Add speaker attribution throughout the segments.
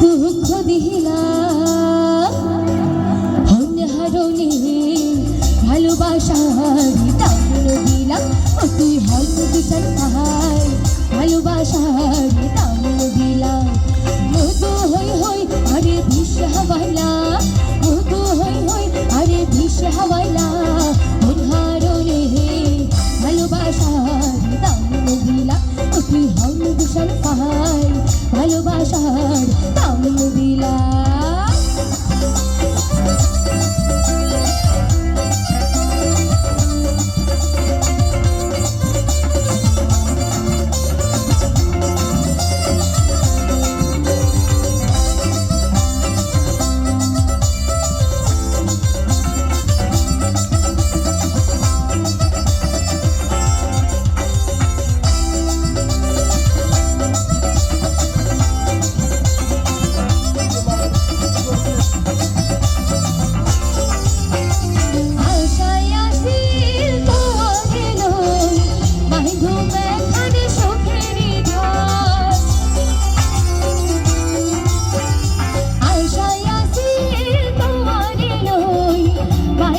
Speaker 1: দুঃখ দিলাম হারণে ভালোবাসার দাউন দিলাম অতি হল বিচার তাহার ভালোবাসার দাউন দিলাম। মতো হই হই, আরে বিশ্ব হওয়াইলা। মতো হই হই, আরে বিশ্ব হওয়াইলা।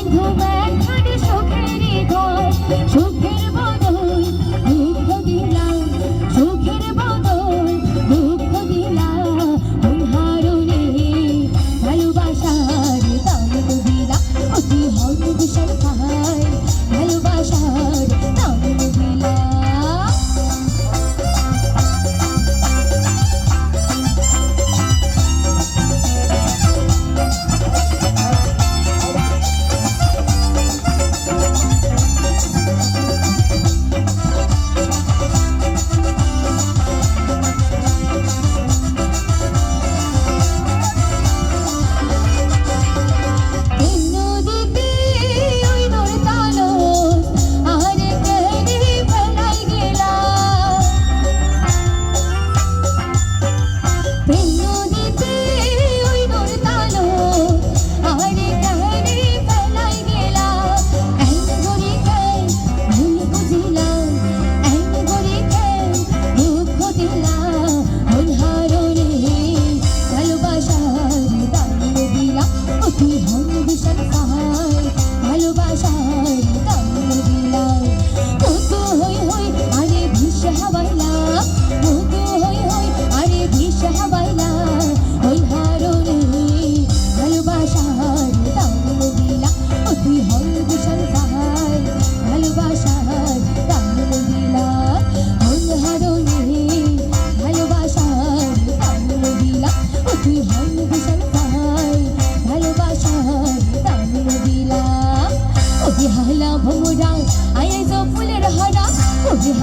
Speaker 1: Who's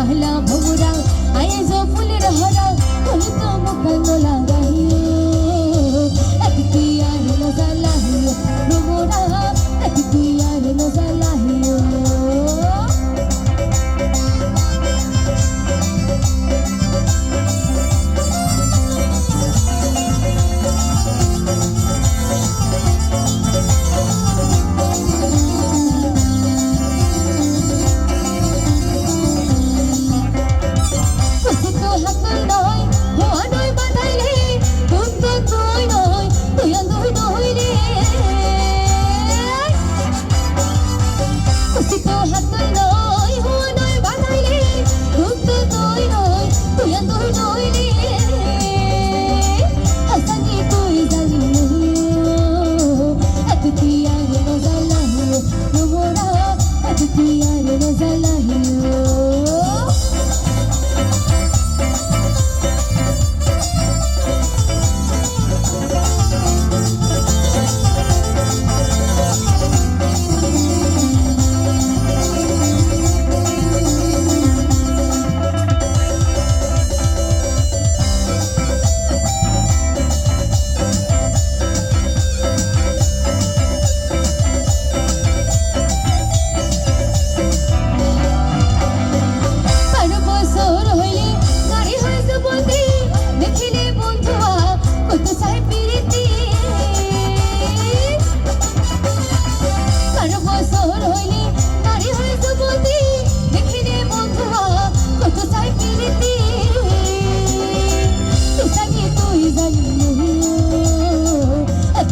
Speaker 1: पहला भवरा आए जो फूल रहरा तुम तो मुकल मोला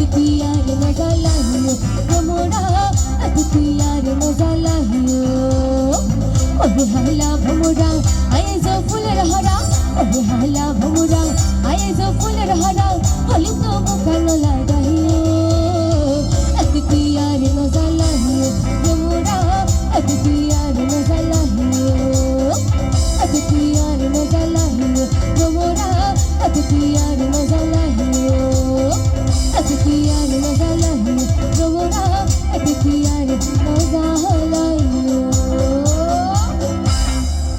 Speaker 1: ಅದಕ್ಕೆ ಯಾರು ಮಗಲಾಹಿಯೋ ನಮೋಡ ಅದಕ್ಕೆ ಯಾರು ಮಗಲಾಹಿಯೋ অবহেলা ভমরা আয়ে যো ফুলের হরা অবহেলা ভমরা আয়ে যো ফুলের হরা হলি তো মুখান লাগাইও এতকি আর নজালাহিও ভমরা এতকি আর নজালাহিও এতকি আর নজালাহিও ভমরা এতকি আর